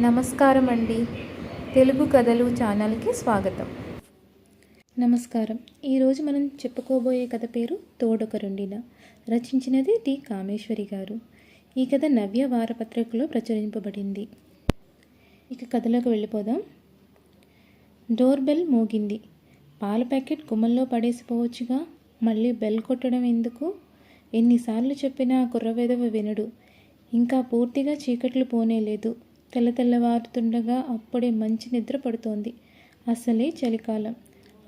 నమస్కారం అండి తెలుగు కథలు ఛానల్కి స్వాగతం. నమస్కారం. ఈరోజు మనం చెప్పుకోబోయే కథ పేరు తోడొకరుండిన. రచించినది టి. కామేశ్వరి గారు. ఈ కథ నవ్య వారపత్రికలో ప్రచురింపబడింది. ఇక కథలోకి వెళ్ళిపోదాం. డోర్ బెల్ మోగింది. పాల ప్యాకెట్ గుమ్మల్లో పడేసిపోవచ్చుగా. మళ్ళీ బెల్ కొట్టడం ఎందుకు? ఎన్నిసార్లు చెప్పినా ఆ కుర్రవేదవ వినడు. ఇంకా పూర్తిగా చీకట్లు పోనేలేదు. తెల్ల తెల్లవారుతుండగా అప్పుడే మంచి నిద్ర పడుతోంది. అసలే చలికాలం.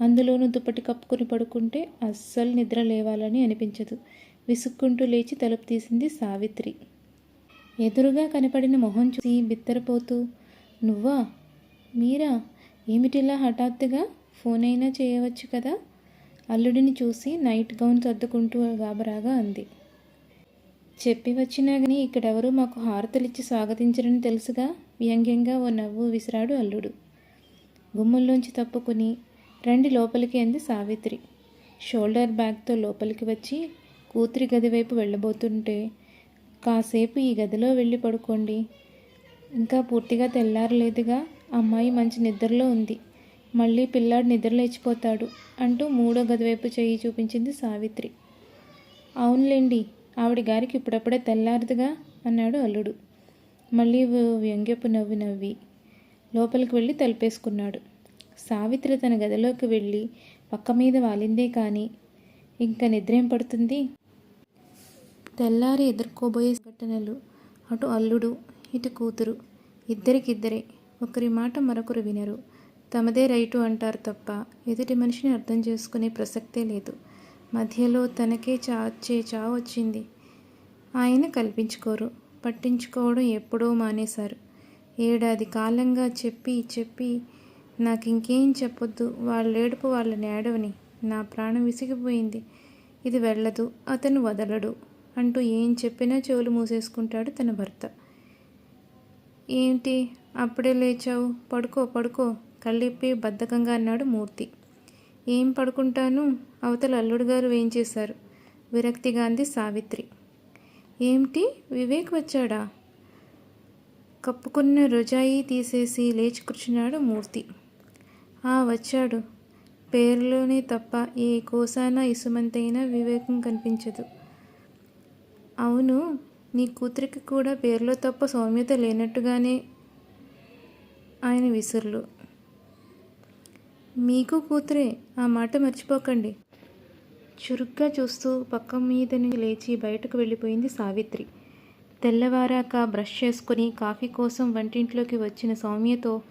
అందులోనూ దుప్పటి కప్పుకుని పడుకుంటే అస్సలు నిద్ర లేవాలని అనిపించదు. విసుక్కుంటూ లేచి తలుపు తీసింది సావిత్రి. ఎదురుగా కనపడిన మొహం చూసి బిత్తరపోతూ నువ్వా? మీరా? ఏమిటిలా హఠాత్తుగా ఫోన్ అయినా చేయవచ్చు కదా? అల్లుడిని చూసి నైట్ గౌన్ సర్దుకుంటూ గాబరాగా అంది. చెప్పి వచ్చినా కానీ ఇక్కడెవరూ మాకు హారతలిచ్చి స్వాగతించరని తెలుసుగా? వ్యంగ్యంగా ఓ నవ్వు విసిరాడు అల్లుడు. గుమ్ముల్లోంచి తప్పుకుని రండి లోపలికి అంది సావిత్రి. షోల్డర్ బ్యాగ్తో లోపలికి వచ్చి కూతురి గది వైపు వెళ్ళబోతుంటే కాసేపు ఈ గదిలో వెళ్ళి పడుకోండి. ఇంకా పూర్తిగా తెల్లారలేదుగా. అమ్మాయి మంచి నిద్రలో ఉంది. మళ్ళీ పిల్లాడు నిద్రలేచిపోతాడు అంటూ మూడో గది వైపు చెయ్యి చూపించింది సావిత్రి. అవునులేండి. ఆవిడ గారికి ఇప్పుడప్పుడే తెల్లారదుగా అన్నాడు అల్లుడు. మళ్ళీ వ్యంగ్యపు నవ్వి నవ్వి లోపలికి వెళ్ళి తలుపేసుకున్నాడు. సావిత్రి తన గదిలోకి వెళ్ళి పక్క మీద వాలిందే కానీ ఇంకా నిద్రేం పడుతుంది? తెల్లారి ఎదుర్కోబోయే ఘటనలు. అటు అల్లుడు ఇటు కూతురు. ఇద్దరికిద్దరే. ఒకరి మాట మరొకరు వినరు. తమదే రైటు అంటారు తప్ప ఎదుటి మనిషిని అర్థం చేసుకునే ప్రసక్తే లేదు. మధ్యలో తనకే చాచే చావు వచ్చింది. ఆయన కల్పించుకోరు. పట్టించుకోవడం ఎప్పుడో మానేశారు. ఏడాది కాలంగా చెప్పి చెప్పి నాకు ఇంకేం చెప్పొద్దు. వాళ్ళ ఏడుపు వాళ్ళ నేడవని. నా ప్రాణం విసిగిపోయింది. ఇది వెళ్ళదు. అతను వదలడు. అంటూ ఏం చెప్పినా చెవులు మూసేసుకుంటాడు తన భర్త. ఏంటి? అప్పుడే లేచావు. పడుకో పడుకో. కళ్ళిప్పి బద్ధకంగా అన్నాడు మూర్తి. ఏం పడుకుంటాను? అవతల అల్లుడు గారు వేయించేశారు చేశారు? విరక్తిగా అంది సావిత్రి. ఏమిటి? వివేక్ వచ్చాడా? కప్పుకున్న రొజాయి తీసేసి లేచి కూర్చున్నాడు మూర్తి. ఆ వచ్చాడు. పేర్లోనే తప్ప ఏ కోసాన ఇసుమంతైనా వివేకం కనిపించదు. అవును నీ కూతురికి కూడా పేర్లో తప్ప సౌమ్యత లేనట్టుగానే ఆయన విసురులు. మీకు కూతురే ఆ మాట మర్చిపోకండి. చురుగ్గా చూస్తూ పక్క మీద నుంచి లేచి బయటకు వెళ్ళిపోయింది సావిత్రి. తెల్లవారాక బ్రష్ చేసుకుని కాఫీ కోసం వంటింట్లోకి వచ్చిన సౌమ్యతో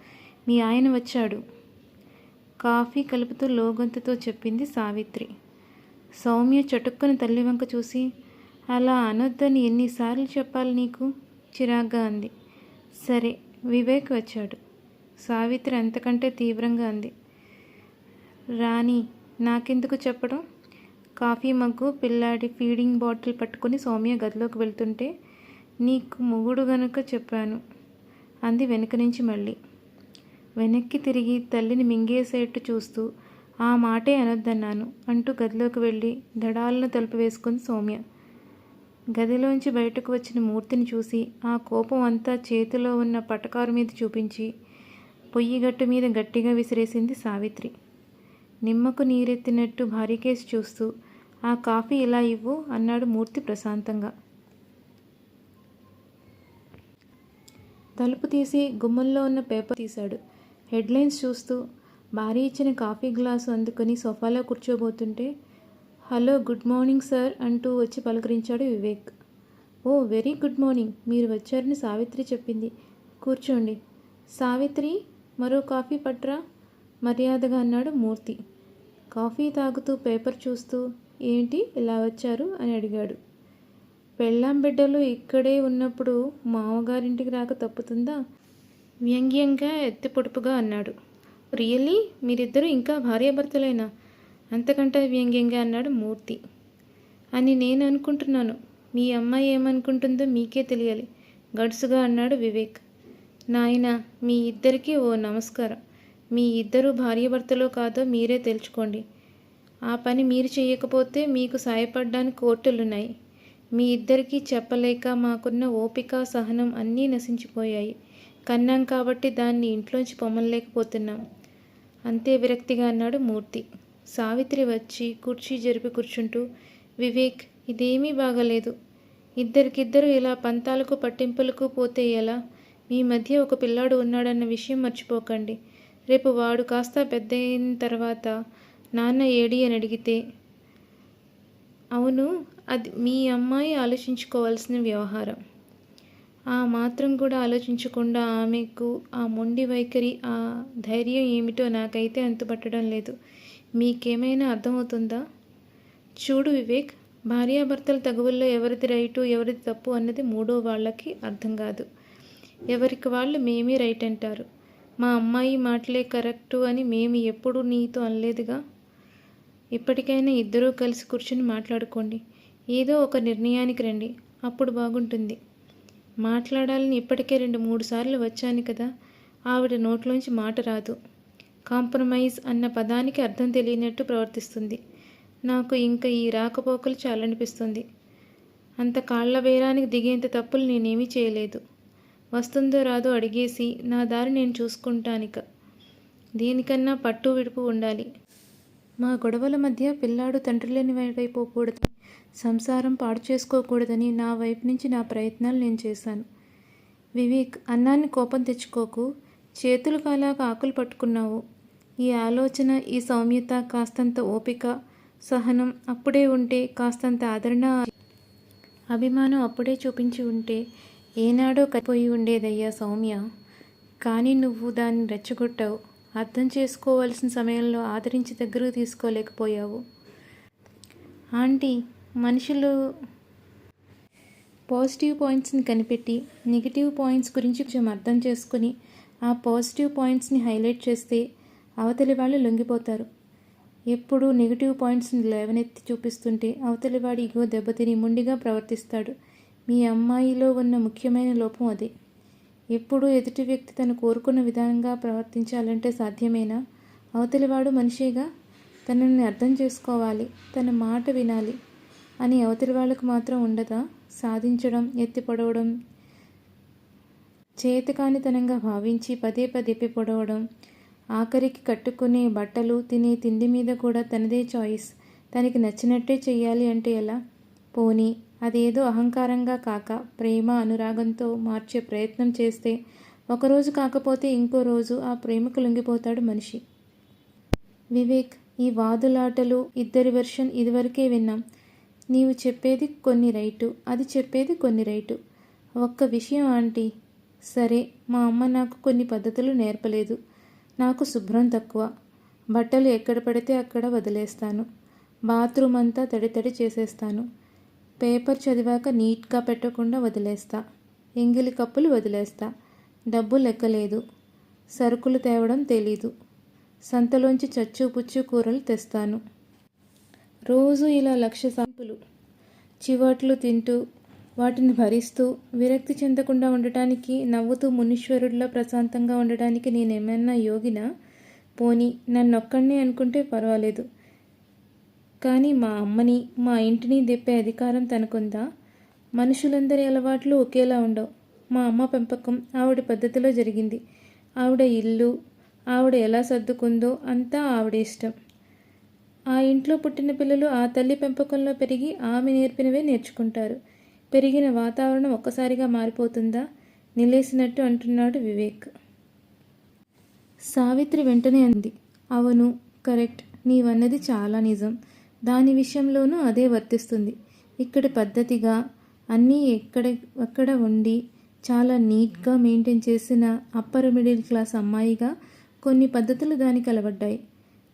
మీ ఆయన వచ్చాడు. కాఫీ కలుపుతూ లోగొంతుతో చెప్పింది సావిత్రి. సౌమ్య చటుక్కున తల్లి వంక చూసి అలా అనొద్దని ఎన్నిసార్లు చెప్పాలి నీకు? చిరాగ్గా అంది. సరే వివేక్ వచ్చాడు. సావిత్రి అంతకంటే తీవ్రంగా అంది. రాణి నాకెందుకు చెప్పడం? కాఫీ మగ్గు పిల్లాడి ఫీడింగ్ బాటిల్ పట్టుకుని సౌమ్య గదిలోకి వెళ్తుంటే నీకు మొగుడు గనుక చెప్పాను అంది వెనుక నుంచి మళ్ళీ. వెనక్కి తిరిగి తల్లిని మింగేసేట్టు చూస్తూ ఆ మాటే అనొద్దన్నాను అంటూ గదిలోకి వెళ్ళి దడాలను తలుపు వేసుకుంది సౌమ్య. గదిలోంచి బయటకు వచ్చిన మూర్తిని చూసి ఆ కోపం అంతా చేతిలో ఉన్న పటకారు మీద చూపించి పొయ్యి గట్టు మీద గట్టిగా విసిరేసింది సావిత్రి. నిమ్మకు నీరెత్తినట్టు భార్యకేసి చూస్తూ ఆ కాఫీ ఇలా ఇవ్వు అన్నాడు మూర్తి ప్రశాంతంగా. తలుపు తీసి గుమ్మంలో ఉన్న పేపర్ తీశాడు. హెడ్లైన్స్ చూస్తూ భారీ ఇచ్చిన కాఫీ గ్లాసు అందుకొని సోఫాలో కూర్చోబోతుంటే హలో గుడ్ మార్నింగ్ సార్ అంటూ వచ్చి పలకరించాడు Vivek. Oh very good morning. మీరు వచ్చారని సావిత్రి చెప్పింది. కూర్చోండి. సావిత్రి మరో కాఫీ పట్రా? మర్యాదగా అన్నాడు మూర్తి. కాఫీ తాగుతూ పేపర్ చూస్తూ ఏంటి ఇలా వచ్చారు? అని అడిగాడు. పెళ్ళాం బిడ్డలు ఇక్కడే ఉన్నప్పుడు మామగారింటికి రాక తప్పుతుందా? వ్యంగ్యంగా ఎత్తి పొడుపుగా అన్నాడు. రియల్లీ? మీరిద్దరూ ఇంకా భార్యాభర్తలేనా? అంతకంటే వ్యంగ్యంగా అన్నాడు మూర్తి. అని నేను అనుకుంటున్నాను. మీ అమ్మాయి ఏమనుకుంటుందో మీకే తెలియాలి గడుసుగా అన్నాడు వివేక్. నాయన మీ ఇద్దరికీ ఓ నమస్కారం. మీ ఇద్దరు భార్యాభర్తలో కాదో మీరే తెలుసుకోండి. ఆ పని మీరు చేయకపోతే మీకు సాయపడ్డానికి కోర్టులున్నాయి. మీ ఇద్దరికీ చెప్పలేక మాకున్న ఓపిక సహనం అన్నీ నశించిపోయాయి. కన్నాం కాబట్టి దాన్ని ఇంట్లోంచి పొమ్మలేకపోతున్నాం అంతే విరక్తిగా అన్నాడు మూర్తి. సావిత్రి వచ్చి కుర్చీ జరిపి కూర్చుంటూ వివేక్ ఇదేమీ బాగలేదు. ఇద్దరికిద్దరు ఇలా పంతాలకు పట్టింపులకు పోతే ఎలా? మీ మధ్య ఒక పిల్లాడు ఉన్నాడన్న విషయం మర్చిపోకండి. రేపు వాడు కాస్త పెద్ద అయిన తర్వాత నాన్న ఏడి అని అడిగితే అవును అది మీ అమ్మాయి ఆలోచించుకోవాల్సిన వ్యవహారం. ఆ మాత్రం కూడా ఆలోచించకుండా ఆమెకు ఆ మొండి వైఖరి ఆ ధైర్యం ఏమిటో నాకైతే అంతుపట్టడం లేదు. మీకేమైనా అర్థమవుతుందా? చూడు వివేక్ భార్యాభర్తల తగువుల్లో ఎవరిది రైటు ఎవరిది తప్పు అన్నది మూడో వాళ్ళకి అర్థం కాదు. ఎవరికి వాళ్ళు మేమే రైట్ అంటారు మా అమ్మాయి మాటలే కరెక్టు అని మేము ఎప్పుడూ నీతో అనలేదుగా? ఇప్పటికైనా ఇద్దరూ కలిసి కూర్చుని మాట్లాడుకోండి. ఏదో ఒక నిర్ణయానికి రండి. అప్పుడు బాగుంటుంది. మాట్లాడాలని ఇప్పటికే రెండు మూడు సార్లు వచ్చాను కదా. ఆవిడ నోట్లోంచి మాట రాదు. కాంప్రమైజ్ అన్న పదానికి అర్థం తెలియనట్టు ప్రవర్తిస్తుంది. నాకు ఇంకా ఈ రాకపోకలు చాలనిపిస్తుంది. అంత కాళ్ళ బేరానికి దిగేంత తప్పులు నేనేమీ చేయలేదు. వస్తుందో రాదో అడిగేసి నా దారి నేను చూసుకుంటానిక. దీనికన్నా పట్టు విడుపు ఉండాలి. మా గొడవల మధ్య పిల్లాడు తండ్రి లేని వైపోకూడదని సంసారం పాడు చేసుకోకూడదని నా వైపు నుంచి నా ప్రయత్నాలు నేను చేశాను. వివేక్ అన్నాన్ని కోపం తెచ్చుకోకు చేతులు కాలాక ఆకులు పట్టుకున్నావు. ఈ ఆలోచన ఈ సౌమ్యత కాస్తంత ఓపిక సహనం అప్పుడే ఉంటే కాస్తంత ఆదరణ అభిమానం అప్పుడే చూపించి ఉంటే ఏనాడో కలిపోయి ఉండేదయ్యా సౌమ్య. కానీ నువ్వు దాన్ని రెచ్చగొట్టావు. అర్థం చేసుకోవాల్సిన సమయంలో ఆదరించి దగ్గరకు తీసుకోలేకపోయావు. ఆంటీ మనుషులు పాజిటివ్ పాయింట్స్ని కనిపెట్టి నెగిటివ్ పాయింట్స్ గురించి కొంచెం అర్థం చేసుకుని ఆ పాజిటివ్ పాయింట్స్ని హైలైట్ చేస్తే అవతలి వాళ్ళు లొంగిపోతారు. ఎప్పుడు నెగిటివ్ పాయింట్స్ని లేవనెత్తి చూపిస్తుంటే అవతలి వాడి ఇగో దెబ్బతిని ముండిగా ప్రవర్తిస్తాడు. మీ అమ్మాయిలో ఉన్న ముఖ్యమైన లోపం అదే. ఎప్పుడూ ఎదుటి వ్యక్తి తను కోరుకున్న విధంగా ప్రవర్తించాలంటే సాధ్యమేనా? అవతలివాడు మనిషిగా తనని అర్థం చేసుకోవాలి తన మాట వినాలి అని అవతలి వాళ్ళకు మాత్రం ఉండదా? సాధించడం ఎత్తి పొడవడం చేతకానితనంగా భావించి పదే పదే పొడవడం ఆఖరికి కట్టుకునే బట్టలు తినే తిండి మీద కూడా తనదే చాయిస్. తనకి నచ్చినట్టే చెయ్యాలి అంటే ఎలా? పోనీ అదేదో అహంకారంగా కాక ప్రేమ అనురాగంతో మార్చే ప్రయత్నం చేస్తే ఒకరోజు కాకపోతే ఇంకో రోజు ఆ ప్రేమకు లొంగిపోతాడు మనిషి. వివేక్ ఈ వాదులాటలు ఇద్దరి వెర్షన్ ఇదివరకే విన్నాం. నీవు చెప్పేది కొన్ని రైటు అది చెప్పేది కొన్ని రైటు. ఒక్క విషయం ఆంటీ సరే మా అమ్మ నాకు కొన్ని పద్ధతులు నేర్పలేదు. నాకు శుభ్రం తక్కువ. బట్టలు ఎక్కడ పడితే అక్కడ వదిలేస్తాను. బాత్రూమ్ అంతా తడి తడి చేసేస్తాను. పేపర్ చదివాక నీట్గా పెట్టకుండా వదిలేస్తా. ఎంగిలి కప్పులు వదిలేస్తా. డబ్బు లెక్కలేదు. సరుకులు తేవడం తెలీదు. సంతలోంచి చచ్చు పుచ్చు కూరలు తెస్తాను. రోజు ఇలా లక్ష సంపులు చివాట్లు తింటూ వాటిని భరిస్తూ విరక్తి చెందకుండా ఉండటానికి నవ్వుతూ మునీశ్వరుడిలో ప్రశాంతంగా ఉండటానికి నేనేమన్నా యోగినా? పోని నన్నొక్కడినే అనుకుంటే పర్వాలేదు. కానీ మా అమ్మని మా ఇంటిని దెప్పే అధికారం తనకుందా? మనుషులందరి అలవాట్లు ఒకేలా ఉండవు. మా అమ్మ పెంపకం ఆవిడ పద్ధతిలో జరిగింది. ఆవిడ ఇల్లు ఆవిడ ఎలా సర్దుకుందో అంతా ఆవిడ ఇష్టం. ఆ ఇంట్లో పుట్టిన పిల్లలు ఆ తల్లి పెంపకంలో పెరిగి ఆమె నేర్పినవే నేర్చుకుంటారు. పెరిగిన వాతావరణం ఒక్కసారిగా మారిపోతుందా? నిలేసినట్టు అంటున్నాడు వివేక్. సావిత్రి వెంటనే అంది అవును కరెక్ట్. నీవన్నది చాలా నిజం. దాని విషయంలోనూ అదే వర్తిస్తుంది. ఇక్కడ పద్ధతిగా అన్నీ ఎక్కడ అక్కడ ఉండి చాలా నీట్గా మెయింటైన్ చేసిన అప్పర్ మిడిల్ క్లాస్ అమ్మాయిగా కొన్ని పద్ధతులు దానికి అలవడ్డాయి.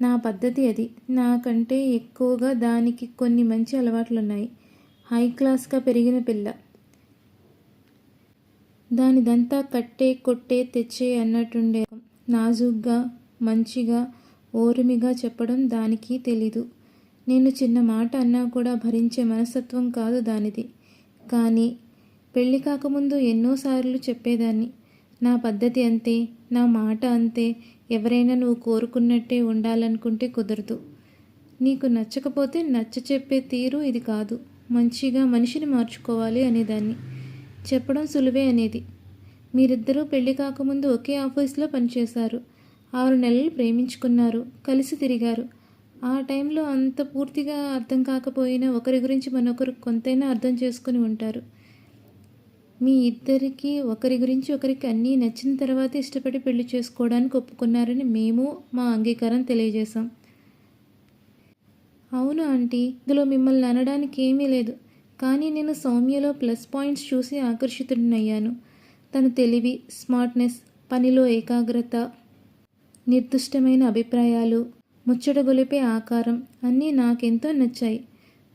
నా పద్ధతి అది. నాకంటే ఎక్కువగా దానికి కొన్ని మంచి అలవాట్లు ఉన్నాయి హై క్లాస్గా పెరిగిన పిల్ల. దానిదంతా కట్టే కొట్టే తెచ్చే అన్నట్టుండే. నాజుగ్గా మంచిగా ఓర్మిగా చెప్పడం దానికి తెలీదు. నేను చిన్న మాట అన్నా కూడా భరించే మనస్తత్వం కాదు దానిది. కానీ పెళ్ళి కాకముందు ఎన్నోసార్లు చెప్పేదాన్ని. నా పద్ధతి అంతే నా మాట అంతే ఎవరైనా నువ్వు కోరుకున్నట్టే ఉండాలనుకుంటే కుదరదు. నీకు నచ్చకపోతే నచ్చ చెప్పే తీరు ఇది కాదు. మంచిగా మనిషిని మార్చుకోవాలి అనేదాన్ని. చెప్పడం సులువే అనేది. మీరిద్దరూ పెళ్ళి కాకముందు ఒకే ఆఫీస్లో పనిచేశారు. ఆరు నెలలు ప్రేమించుకున్నారు. కలిసి తిరిగారు. ఆ టైంలో అంత పూర్తిగా అర్థం కాకపోయినా ఒకరి గురించి మరొకరు కొంతైనా అర్థం చేసుకుని ఉంటారు. మీ ఇద్దరికి ఒకరి గురించి ఒకరికి అన్నీ నచ్చిన తర్వాత ఇష్టపడి పెళ్ళి చేసుకోవడానికి ఒప్పుకున్నారని మేము మా అంగీకారం తెలియజేశాం. అవును ఆంటీ ఇందులో మిమ్మల్ని అనడానికి ఏమీ లేదు. కానీ నేను సౌమ్యలో ప్లస్ పాయింట్స్ చూసి ఆకర్షితుడినయ్యాను. తన తెలివి స్మార్ట్నెస్ పనిలో ఏకాగ్రత నిర్దిష్టమైన అభిప్రాయాలు ముచ్చట గొలిపే ఆకారం అన్నీ నాకెంతో నచ్చాయి.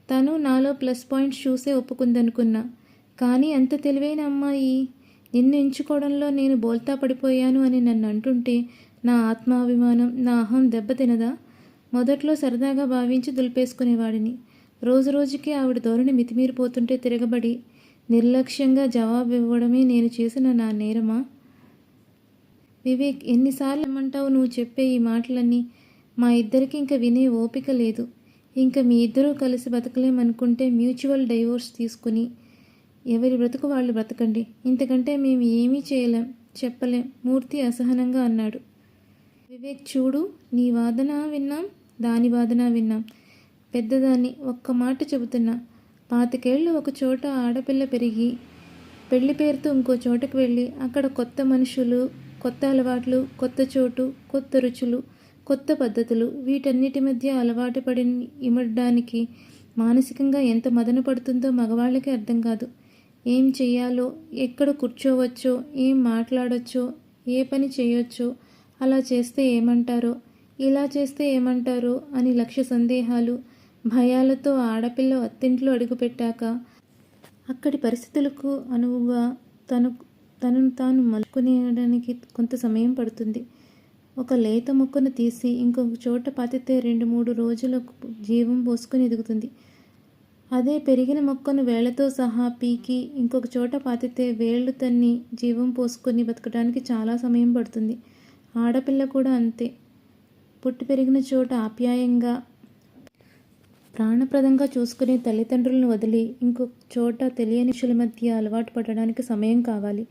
తను నాలో ప్లస్ పాయింట్స్ చూసే ఒప్పుకుందనుకున్నా. కానీ అంత తెలివైన అమ్మాయి నిన్ను ఎంచుకోవడంలో నేను బోల్తా పడిపోయాను అని నన్ను అంటుంటే నా ఆత్మాభిమానం నా అహం దెబ్బతినదా మొదట్లో సరదాగా భావించి దులిపేసుకునేవాడిని. రోజు రోజుకి ఆవిడ ధోరణి మితిమీరిపోతుంటే తిరగబడి నిర్లక్ష్యంగా జవాబు ఇవ్వడమే నేను చేసిన నా నేరమా? వివేక్ ఎన్నిసార్లు ఏమంటావు నువ్వు చెప్పే ఈ మాటలన్నీ మా ఇద్దరికి ఇంక వినే ఓపిక లేదు. ఇంకా మీ ఇద్దరూ కలిసి బతకలేమనుకుంటే మ్యూచువల్ డైవోర్స్ తీసుకుని ఎవరి బ్రతుకు వాళ్ళు బ్రతకండి. ఇంతకంటే మేము ఏమీ చేయలేం చెప్పలేం. మూర్తి అసహనంగా అన్నాడు. వివేక్ చూడు నీ వాదన విన్నాం దాని వాదన విన్నాం. పెద్దదాన్ని ఒక్క మాట చెబుతున్నా. పాతికేళ్ళు ఒక చోట ఆడపిల్ల పెరిగి పెళ్ళి పేరుతో ఇంకో చోటకు వెళ్ళి అక్కడ కొత్త మనుషులు కొత్త అలవాట్లు కొత్త చోటు కొత్త రుచులు కొత్త పద్ధతులు వీటన్నిటి మధ్య అలవాటు పడి ఇమడడానికి మానసికంగా ఎంత మదన పడుతుందో మగవాళ్ళకి అర్థం కాదు. ఏం చేయాలో ఎక్కడ కూర్చోవచ్చో ఏం మాట్లాడొచ్చో ఏ పని చేయొచ్చో అలా చేస్తే ఏమంటారో ఇలా చేస్తే ఏమంటారో అని లక్ష్య సందేహాలు భయాలతో ఆడపిల్ల అత్తింట్లో అడుగుపెట్టాక అక్కడి పరిస్థితులకు అనువుగా తను తనను తాను మలుకునేయడానికి కొంత సమయం పడుతుంది. ఒక లేత మొక్కను తీసి ఇంకొక చోట పాతితే రెండు మూడు రోజులకు జీవం పోసుకొని ఎదుగుతుంది. అదే పెరిగిన మొక్కను వేళ్ళతో సహా పీకి ఇంకొక చోట పాతితే వేళ్ళు తన్ని జీవం పోసుకొని బతకడానికి చాలా సమయం పడుతుంది. ఆడపిల్ల కూడా అంతే. పుట్టి పెరిగిన చోట ఆప్యాయంగా ప్రాణప్రదంగా చూసుకునే తల్లిదండ్రులను వదిలి ఇంకొక చోట తెలియని మనుషుల మధ్య అలవాటు పడడానికి సమయం కావాలి.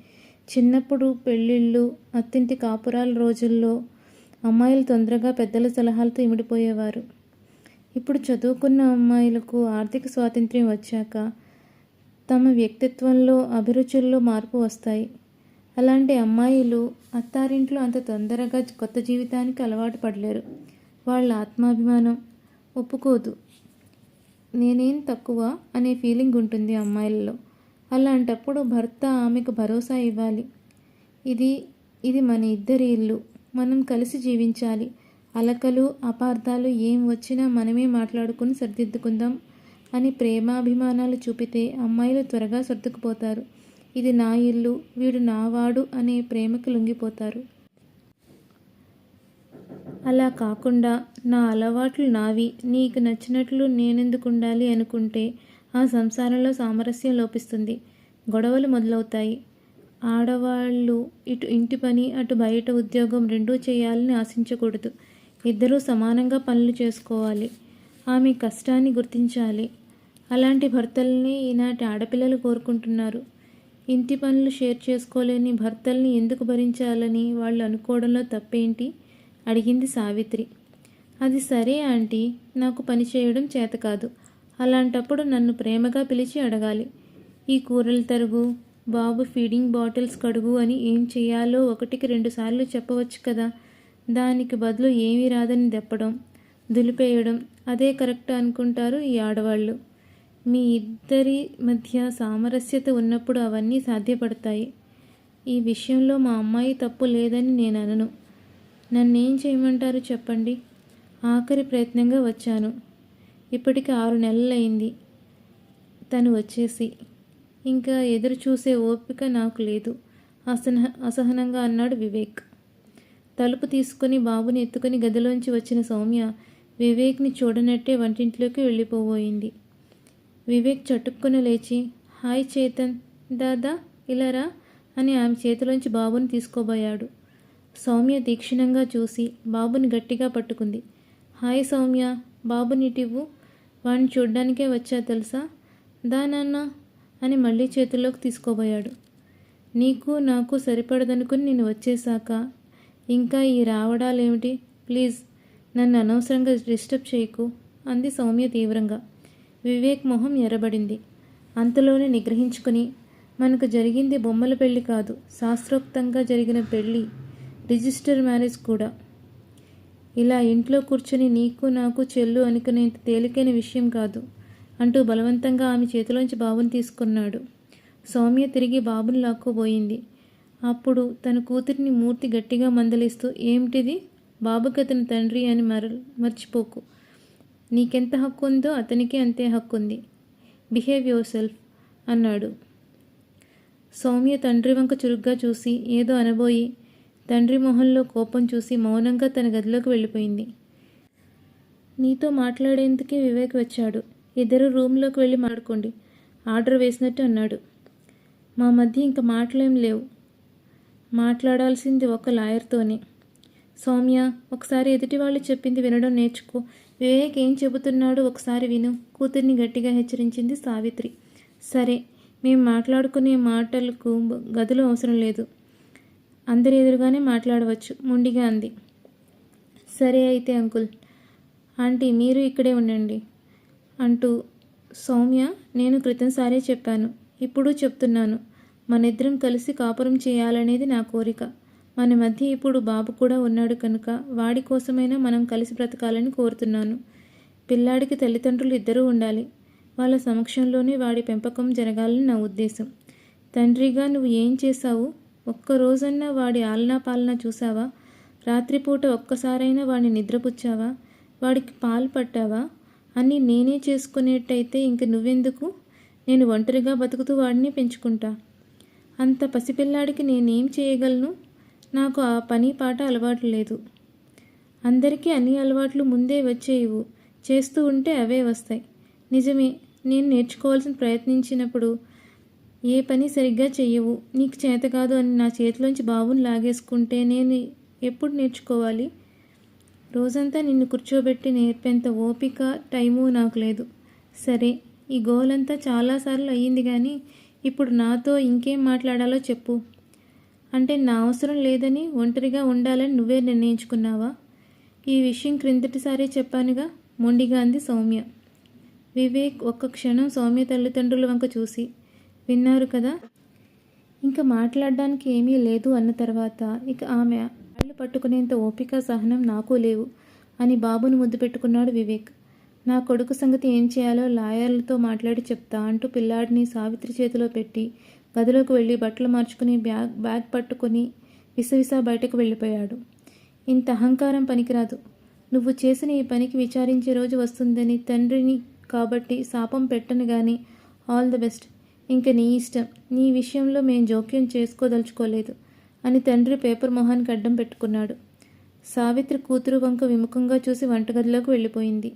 చిన్నప్పుడు పెళ్ళిళ్ళు అత్తింటి కాపురాల రోజుల్లో అమ్మాయిలు తొందరగా పెద్దల సలహాలతో ఇమిడిపోయేవారు. ఇప్పుడు చదువుకున్న అమ్మాయిలకు ఆర్థిక స్వాతంత్ర్యం వచ్చాక తమ వ్యక్తిత్వంలో అభిరుచుల్లో మార్పు వస్తాయి. అలాంటి అమ్మాయిలు అత్తారింట్లో అంత తొందరగా కొత్త జీవితానికి అలవాటు పడలేరు. వాళ్ళ ఆత్మాభిమానం ఒప్పుకోదు. నేనేం తక్కువ అనే ఫీలింగ్ ఉంటుంది అమ్మాయిలలో. అలాంటప్పుడు భర్త ఆమెకు భరోసా ఇవ్వాలి. ఇది ఇది మన ఇద్దరి ఇల్లు. మనం కలిసి జీవించాలి. అలకలు అపార్థాలు ఏం వచ్చినా మనమే మాట్లాడుకుని సర్దిద్దుకుందాం అని ప్రేమాభిమానాలు చూపితే అమ్మాయిలు త్వరగా సర్దుకుపోతారు. ఇది నా ఇల్లు వీడు నావాడు అనే ప్రేమకు లొంగిపోతారు. అలా కాకుండా నా అలవాట్లు నావి. నీకు నచ్చినట్లు నేనెందుకు ఉండాలి అనుకుంటే ఆ సంసారంలో సామరస్యం లోపిస్తుంది. గొడవలు మొదలవుతాయి. ఆడవాళ్ళు ఇటు ఇంటి పని అటు బయట ఉద్యోగం రెండూ చేయాలని ఆశించకూడదు. ఇద్దరూ సమానంగా పనులు చేసుకోవాలి. ఆమె కష్టాన్ని గుర్తించాలి. అలాంటి భర్తల్ని ఈనాటి ఆడపిల్లలు కోరుకుంటున్నారు. ఇంటి పనులు షేర్ చేసుకోలేని భర్తల్ని ఎందుకు భరించాలని వాళ్ళు అనుకోవడంలో తప్పేంటి? అడిగింది సావిత్రి. అది సరే ఆంటీ నాకు పని చేయడం చేత కాదు. అలాంటప్పుడు నన్ను ప్రేమగా పిలిచి అడగాలి. ఈ కూరలు తరుగు బాబు ఫీడింగ్ బాటిల్స్ కడుగు అని ఏం చేయాలో ఒకటికి రెండు సార్లు చెప్పవచ్చు కదా. దానికి బదులు ఏమీ రాదని దెప్పడం దులిపేయడం అదే కరెక్ట్ అనుకుంటారు ఈ ఆడవాళ్ళు. మీ ఇద్దరి మధ్య సామరస్యత ఉన్నప్పుడు అవన్నీ సాధ్యపడతాయి. ఈ విషయంలో మా అమ్మాయి తప్పు లేదని నేను అనను. నన్నేం చేయమంటారు చెప్పండి? ఆఖరి ప్రయత్నంగా వచ్చాను. ఇప్పటికి ఆరు నెలలైంది. తను వచ్చేసి ఇంకా ఎదురు చూసే ఓపిక నాకు లేదు. అసహ అసహనంగా అన్నాడు వివేక్. తలుపు తీసుకుని బాబుని ఎత్తుకుని గదిలోంచి వచ్చిన సౌమ్య వివేక్ని చూడనట్టే వంటింట్లోకి వెళ్ళిపోబోయింది. వివేక్ చటుక్కున లేచి హాయ్ చేతన్ దాదా ఇలారా అని ఆమె చేతిలోంచి బాబుని తీసుకోబోయాడు. సౌమ్య తీక్షణంగా చూసి బాబుని గట్టిగా పట్టుకుంది. హాయ్ సౌమ్య బాబుని ఇటివ్వు వాడిని చూడ్డానికే వచ్చా తెలుసా? దానన్నా అని మళ్ళీ చేతుల్లోకి తీసుకోబోయాడు. నీకు నాకు సరిపడదనుకుని నేను వచ్చేసాక ఇంకా ఈ రావడాలేమిటి? ప్లీజ్ నన్ను అనవసరంగా డిస్టర్బ్ చేయకు అంది సౌమ్య తీవ్రంగా. వివేక్ మొహం ఎర్రబడింది. అంతలోనే నిగ్రహించుకుని మనకు జరిగింది బొమ్మల పెళ్ళి కాదు శాస్త్రోక్తంగా జరిగిన పెళ్ళి రిజిస్టర్ మ్యారేజ్ కూడా. ఇలా ఇంట్లో కూర్చొని నీకు నాకు చెల్లు అనుకునేంత తేలికైన విషయం కాదు. అంటూ బలవంతంగా ఆమె చేతిలోంచి బాబుని తీసుకున్నాడు. సౌమ్య తిరిగి బాబుని లాక్కోబోయింది. అప్పుడు తన కూతురిని మూర్తి గట్టిగా మందలిస్తూ ఏమిటిది? బాబుకి అతని తండ్రి అని మర మర్చిపోకు. నీకెంత హక్కు ఉందో అతనికి అంతే హక్కు ఉంది బిహేవ్ యువర్ సెల్ఫ్ అన్నాడు. సౌమ్య తండ్రి వంక చురుగ్గా చూసి ఏదో అనబోయి తండ్రి మొహంలో కోపం చూసి మౌనంగా తన గదిలోకి వెళ్ళిపోయింది. నీతో మాట్లాడేందుకే వివేక్ వచ్చాడు. ఇద్దరు రూమ్లోకి వెళ్ళి మాట్లాడుకోండి. ఆర్డర్ వేసినట్టు అన్నాడు. మా మధ్య ఇంకా మాటలేం లేవు. మాట్లాడాల్సింది ఒక లాయర్తోనే. సౌమ్య ఒకసారి ఎదుటి వాళ్ళు చెప్పింది వినడం నేర్చుకో. వివేక్ ఏం చెబుతున్నాడో ఒకసారి విను. కూతుర్ని గట్టిగా హెచ్చరించింది సావిత్రి. సరే మేము మాట్లాడుకునే మాటలకు గదులు అవసరం లేదు. అందరి ఎదురుగానే మాట్లాడవచ్చు ముండిగా అంది. సరే అయితే అంకుల్. ఆంటీ మీరు ఇక్కడే ఉండండి. అంటూ సౌమ్య నేను క్రితంసారే చెప్పాను. ఇప్పుడు చెప్తున్నాను. మనిద్దరం కలిసి కాపురం చేయాలనేది నా కోరిక. మన మధ్య ఇప్పుడు బాబు కూడా ఉన్నాడు కనుక వాడి కోసమైనా మనం కలిసి బ్రతకాలని కోరుతున్నాను. పిల్లాడికి తల్లిదండ్రులు ఇద్దరూ ఉండాలి. వాళ్ళ సమక్షంలోనే వాడి పెంపకం జరగాలని నా ఉద్దేశం. తండ్రిగా నువ్వు ఏం చేశావు? ఒక్క రోజన్నా వాడి ఆలనా పాలనా చూసావా రాత్రిపూట ఒక్కసారైనా వాడిని నిద్రపుచ్చావా? వాడికి పాలు పట్టావా? అన్నీ నేనే చేసుకునేట్టయితే ఇంక నువ్వెందుకు? నేను ఒంటరిగా బతుకుతూ వాడిని పెంచుకుంటా. అంత పసిపిల్లాడికి నేనేం చేయగలను? నాకు ఆ పని పాట అలవాటు లేదు. అందరికీ అన్ని అలవాట్లు ముందే వచ్చేయవు. చేస్తూ ఉంటే అవే వస్తాయి. నిజమే నేను నేర్చుకోవాల్సిన ప్రయత్నించినప్పుడు ఏ పని సరిగ్గా చెయ్యవు. నీకు చేత కాదు అని నా చేతిలోంచి బాబుని లాగేసుకుంటే నేను ఎప్పుడు నేర్చుకోవాలి? రోజంతా నిన్ను కూర్చోబెట్టి నేర్పేంత ఓపిక టైము నాకు లేదు. సరే ఈ గోలంతా చాలాసార్లు అయ్యింది కానీ ఇప్పుడు నాతో ఇంకేం మాట్లాడాలో చెప్పు. అంటే నా అవసరం లేదని ఒంటరిగా ఉండాలని నువ్వే నిర్ణయించుకున్నావా? ఈ విషయం క్రిందటిసారి చెప్పానుగా మొండిగా అంది సౌమ్య. వివేక్ ఒక్క క్షణం సౌమ్య తల్లిదండ్రుల వంక చూసి విన్నారు కదా? ఇంకా మాట్లాడడానికి ఏమీ లేదు అన్న తర్వాత ఇక ఆమె పట్టుకునేంత ఓపిక సహనం నాకు లేవు అని బాబును ముద్దు పెట్టుకున్నాడు వివేక్. నా కొడుకు సంగతి ఏం చేయాలో లాయర్లతో మాట్లాడి చెప్తా అంటూ పిల్లాడిని సావిత్రి చేతిలో పెట్టి గదిలోకి వెళ్ళి బట్టలు మార్చుకుని బ్యాగ్ బ్యాగ్ పట్టుకుని విసవిసా బయటకు వెళ్ళిపోయాడు. ఇంత అహంకారం పనికిరాదు. నువ్వు చేసిన ఈ పనికి విచారించే రోజు వస్తుందని తండ్రిని కాబట్టి శాపం పెట్టను కానీ ఆల్ ది బెస్ట్. ఇంక నీ ఇష్టం. నీ విషయంలో మేం జోక్యం చేసుకోదలుచుకోలేదు. అని తండ్రి పేపర్ మొహానికి అడ్డం పెట్టుకున్నాడు. సావిత్రి కూతురు వంక విముఖంగా చూసి వంటగదిలోకి వెళ్ళిపోయింది.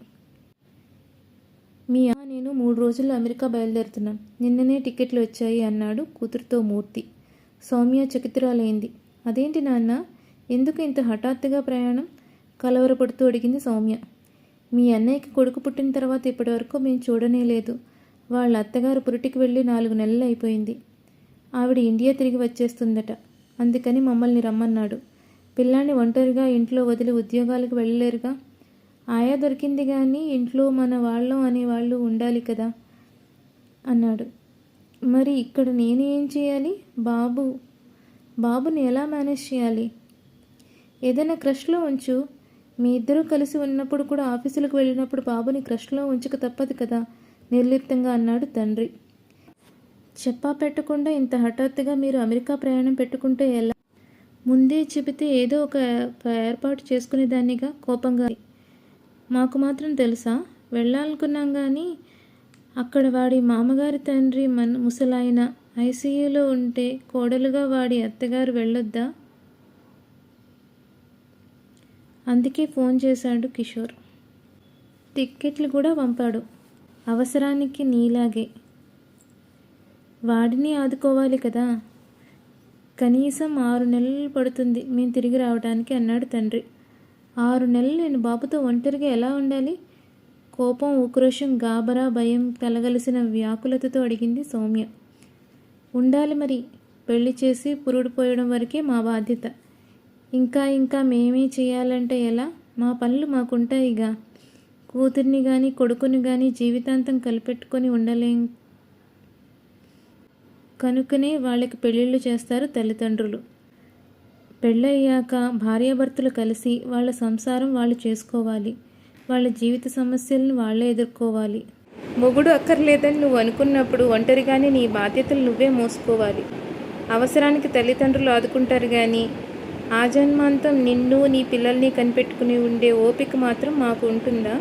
మీ అమ్మ నేను మూడు రోజుల్లో అమెరికా బయలుదేరుతున్నాం. నిన్ననే టికెట్లు వచ్చాయి అన్నాడు కూతురుతో మూర్తి. సౌమ్య చకితురాలైంది. అదేంటి నాన్న? ఎందుకు ఇంత హఠాత్తుగా ప్రయాణం? కలవరపడుతూ అడిగింది సౌమ్య. మీ అన్నయ్యకి కొడుకు పుట్టిన తర్వాత ఇప్పటివరకు మేము చూడనే లేదు. వాళ్ళ అత్తగారు పురిటికి వెళ్ళి నాలుగు నెలలు అయిపోయింది. ఆవిడ ఇండియా తిరిగి వచ్చేస్తుందట. అందుకని మమ్మల్ని రమ్మన్నాడు. పిల్లాన్ని ఒంటరిగా ఇంట్లో వదిలి ఉద్యోగాలకు వెళ్ళలేరుగా? ఆయా దొరికింది కానీ ఇంట్లో మన వాళ్ళం అనే వాళ్ళు ఉండాలి కదా? అన్నాడు. మరి ఇక్కడ నేను ఏం చేయాలి? బాబు బాబుని ఎలా మేనేజ్ చేయాలి? ఏదైనా క్రష్లో ఉంచు. మీ ఇద్దరూ కలిసి ఉన్నప్పుడు కూడా ఆఫీసులకు వెళ్ళినప్పుడు బాబుని క్రష్లో ఉంచక తప్పదు కదా? నిర్లిప్తంగా అన్నాడు తండ్రి. చెప్పా పెట్టకుండా ఇంత హఠాత్తుగా మీరు అమెరికా ప్రయాణం పెట్టుకుంటే ఎలా? ముందే చెబితే ఏదో ఒక ఏర్పాటు చేసుకునేదాన్నిగా కోపంగా. మాకు మాత్రం తెలుసా? వెళ్ళాలనుకున్నాం కానీ అక్కడ వాడి మామగారి తండ్రి మన ముసలాయన ఐసీయూలో ఉంటే కోడలుగా వాడి అత్తగారు వెళ్ళొద్దా? అందుకే ఫోన్ చేశాడు కిషోర్. టిక్కెట్లు కూడా పంపాడు. అవసరానికి నీలాగే. వాడిని ఆదుకోవాలి కదా. కనీసం ఆరు నెలలు పడుతుంది. మేము తిరిగి రావడానికి అన్నాడు తండ్రి. ఆరు నెలలు నేను బాబుతో ఒంటరిగా ఎలా ఉండాలి? కోపం ఉక్రోషం గాబరా భయం కలగలిసిన వ్యాకులతతో అడిగింది సౌమ్య. ఉండాలి మరి. పెళ్ళి చేసి పురుడు పోయడం వరకే మా బాధ్యత. ఇంకా ఇంకా మేమే చేయాలంటే ఎలా? మా పనులు మాకుంటాయిగా. కూతుర్ని కానీ కొడుకుని కానీ జీవితాంతం కలిపెట్టుకొని ఉండలేం కనుకనే వాళ్ళకి పెళ్ళిళ్ళు చేస్తారు తల్లిదండ్రులు. పెళ్ళయ్యాక భార్యాభర్తలు కలిసి వాళ్ళ సంసారం వాళ్ళు చేసుకోవాలి. వాళ్ళ జీవిత సమస్యలను వాళ్ళే ఎదుర్కోవాలి. మొగుడు అక్కర్లేదని నువ్వు అనుకున్నప్పుడు ఒంటరిగానే నీ బాధ్యతలు నువ్వే మోసుకోవాలి. అవసరానికి తల్లిదండ్రులు ఆదుకుంటారు కానీ ఆ జన్మాంతం నిన్ను నీ పిల్లల్ని కనిపెట్టుకుని ఉండే ఓపిక మాత్రం మాకు ఉంటుందా?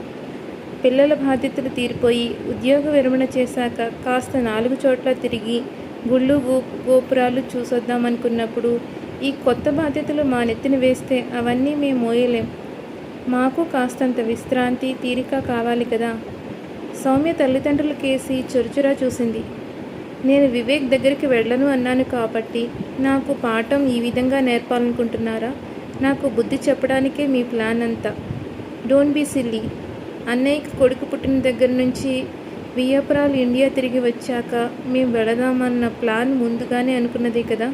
పిల్లల బాధ్యతలు తీరిపోయి ఉద్యోగ విరమణ చేశాక కాస్త నాలుగు చోట్ల తిరిగి గుళ్ళు గో గోపురాలు చూసొద్దామనుకున్నప్పుడు ఈ కొత్త బాధ్యతలు మా నెత్తిన వేస్తే అవన్నీ మేము మోయలేం. మాకు కాస్తంత విశ్రాంతి తీరిక కావాలి కదా. సౌమ్య తల్లిదండ్రుల కేసి చురుచురా చూసింది. నేను వివేక్ దగ్గరికి వెళ్ళను అన్నాను కాబట్టి నాకు పాఠం ఈ విధంగా నేర్పాలనుకుంటున్నారా? నాకు బుద్ధి చెప్పడానికే మీ ప్లాన్ అంతా. Don't be silly. అన్నయ్యకి కొడుకు పుట్టిన దగ్గర నుంచి వియప్రాల్ ఇండియా తిరిగి వచ్చాక మేము వెళదామన్న ప్లాన్ ముందుగానే అనుకున్నదే కదా.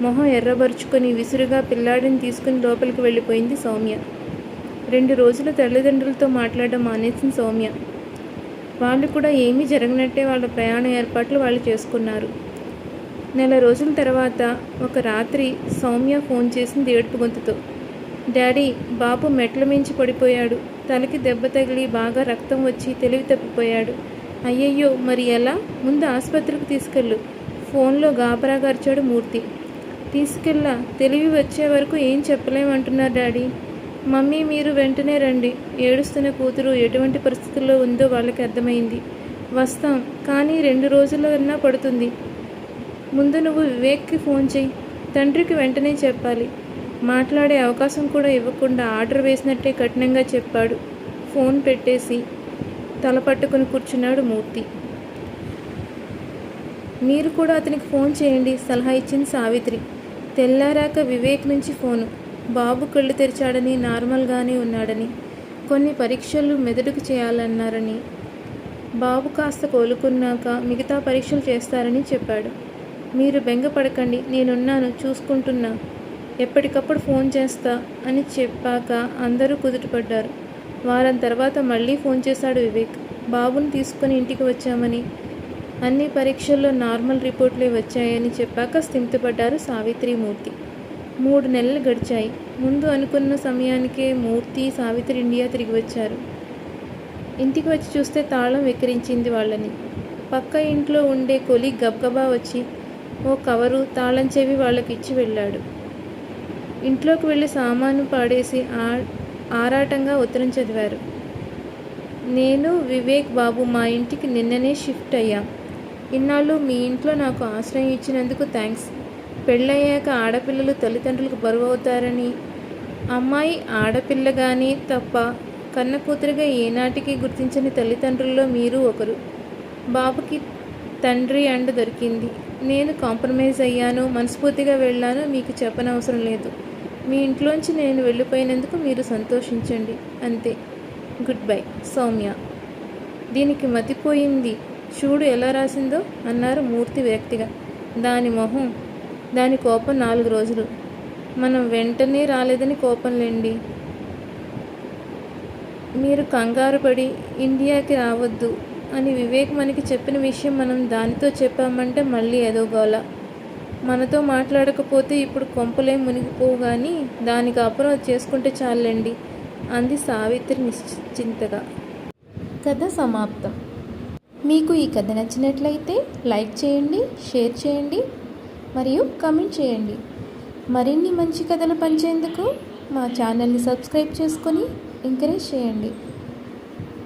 మొహం ఎర్రబరుచుకొని విసురుగా పిల్లాడిని తీసుకుని లోపలికి వెళ్ళిపోయింది సౌమ్య. రెండు రోజులు తల్లిదండ్రులతో మాట్లాడడం మానేసింది సౌమ్య. వాళ్ళు కూడా ఏమీ జరగనట్టే వాళ్ళ ప్రయాణ ఏర్పాట్లు వాళ్ళు చేసుకున్నారు. నెల రోజుల తర్వాత ఒక రాత్రి సౌమ్య ఫోన్ చేసింది ఏడుపు గొంతుతో. డాడీ బాబు మెట్ల మించి పడిపోయాడు. తలకి దెబ్బ తగిలి బాగా రక్తం వచ్చి తెలివి తప్పిపోయాడు. అయ్యయ్యో మరి ఎలా? ముందు ఆసుపత్రికి తీసుకెళ్ళు. ఫోన్లో గాబరా గార్చాడు మూర్తి. తీసుకెళ్ళా తెలివి వచ్చే వరకు ఏం చెప్పలేమంటున్నారు డాడీ. మమ్మీ మీరు వెంటనే రండి. ఏడుస్తున్న కూతురు ఎటువంటి పరిస్థితుల్లో ఉందో వాళ్ళకి అర్థమైంది. వస్తాం కానీ రెండు రోజులన్నా పడుతుంది. ముందు నువ్వు వివేక్కి ఫోన్ చేయి తండ్రికి వెంటనే చెప్పాలి. మాట్లాడే అవకాశం కూడా ఇవ్వకుండా ఆర్డర్ వేసినట్టే కఠినంగా చెప్పాడు. ఫోన్ పెట్టేసి తల పట్టుకుని కూర్చున్నాడు మూర్తి. మీరు కూడా అతనికి ఫోన్ చేయండి సలహా ఇచ్చింది సావిత్రి. తెల్లారాక వివేక్ నుంచి ఫోను. బాబు కళ్ళు తెరిచాడని నార్మల్గానే ఉన్నాడని కొన్ని పరీక్షలు మెదడుకు చేయాలన్నారని. బాబు కాస్త కోలుకున్నాక మిగతా పరీక్షలు చేస్తారని చెప్పాడు. మీరు బెంగపడకండి నేనున్నాను చూసుకుంటున్నా. ఎప్పటికప్పుడు ఫోన్ చేస్తా అని చెప్పాక అందరూ కుదుటపడ్డారు. వారం తర్వాత మళ్ళీ ఫోన్ చేశాడు వివేక్. బాబుని తీసుకొని ఇంటికి వచ్చామని. అన్ని పరీక్షల్లో నార్మల్ రిపోర్ట్లే వచ్చాయని చెప్పాక స్థిమితపడ్డారు సావిత్రి మూర్తి మూడు నెలలు గడిచాయి. ముందు అనుకున్న సమయానికే మూర్తి సావిత్రి ఇండియా తిరిగి వచ్చారు. ఇంటికి వచ్చి చూస్తే తాళం వెక్కిరించింది వాళ్ళని. పక్క ఇంట్లో ఉండే కొలి గబగబా వచ్చి ఓ కవరు తాళం చెవి వాళ్ళకి ఇచ్చి వెళ్ళాడు. ఇంట్లోకి వెళ్ళి సామాను పాడేసి ఆ ఆరాటంగా ఉత్తరం చదివారు. నేను వివేక్ బాబు మా ఇంటికి నిన్ననే షిఫ్ట్ అయ్యాం. ఇన్నాళ్ళు మీ ఇంట్లో నాకు ఆశ్రయం ఇచ్చినందుకు థ్యాంక్స్ పెళ్ళయ్యాక ఆడపిల్లలు తల్లిదండ్రులకు బరువు అవుతారని అమ్మాయి ఆడపిల్లగానే తప్ప కన్న కూతురుగా ఏనాటికి గుర్తించని తల్లిదండ్రుల్లో మీరు ఒకరు. బాబుకి తండ్రి అండ దొరికింది. నేను కాంప్రమైజ్ అయ్యాను మనస్ఫూర్తిగా వెళ్ళాను మీకు చెప్పనవసరం లేదు. మీ ఇంట్లోంచి నేను వెళ్ళిపోయినందుకు మీరు సంతోషించండి. అంతే. Good bye. సౌమ్య. దీనికి మతిపోయింది. చూడు ఎలా రాసిందో అన్నారు మూర్తి వ్యక్తిగా. దాని మొహం దాని కోపం నాలుగు రోజులు. మనం వెంటనే రాలేదని కోపంలేండి మీరు కంగారు పడి ఇండియాకి రావద్దు అని వివేక్ మనకి చెప్పిన విషయం మనం దానితో చెప్పామంటే మళ్ళీ ఏదో మనతో మాట్లాడకపోతే ఇప్పుడు కొంపలే మునిగిపోవు కానీ దానికి అపరం చేసుకుంటే చాలండి అంది సావిత్రి నిశ్చింతగా. కథ సమాప్తం. మీకు ఈ కథ నచ్చినట్లయితే లైక్ చేయండి షేర్ చేయండి మరియు కమెంట్ చేయండి. మరిన్ని మంచి కథలు పంచేందుకు మా ఛానల్ని సబ్స్క్రైబ్ చేసుకొని ఎంకరేజ్ చేయండి.